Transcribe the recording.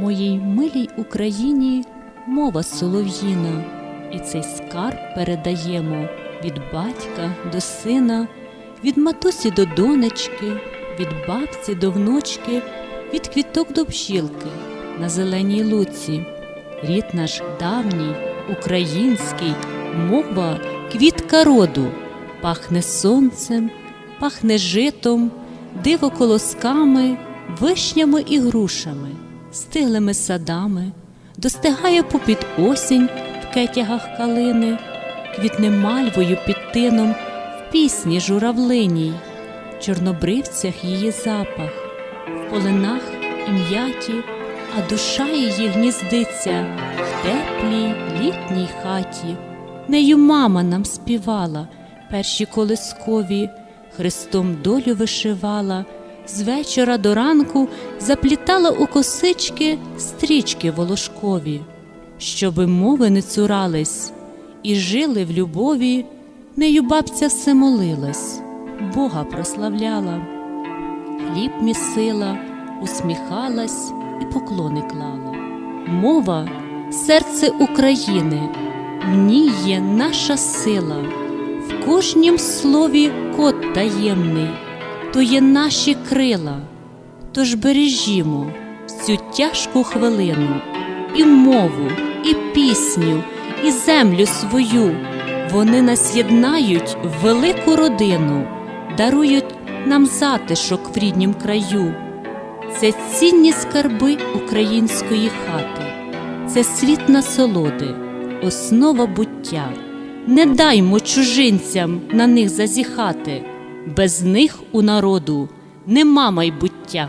Моїй милій Україні мова солов'їна, і цей скарб передаємо від батька до сина, від матусі до донечки, від бабці до внучки, від квіток до пчілки на зеленій луці. Рід наш давній, український, мова квітка роду, пахне сонцем, пахне житом, диво колосками, вишнями і грушами, стиглими садами, достигає попід осінь в кетягах калини, квітне мальвою під тином в пісні журавлиній, в чорнобривцях її запах, в полинах і м'яті, а душа її гніздиться в теплій літній хаті. Нею мама нам співала перші колискові, Христом долю вишивала, з вечора до ранку заплітала у косички стрічки волошкові, щоби мови не цурались і жили в любові, нею бабця все молилась, Бога прославляла, хліб місила, усміхалась і поклони клала. Мова серце України, в ній є наша сила, в кожнім слові код таємний, то є наші крила. Тож бережімо цю тяжку хвилину і мову, і пісню, і землю свою. Вони нас єднають в велику родину, дарують нам затишок в ріднім краю. Це цінні скарби української хати, це світ насолоди, основа буття. Не даймо чужинцям на них зазіхати, без них у народу нема майбуття.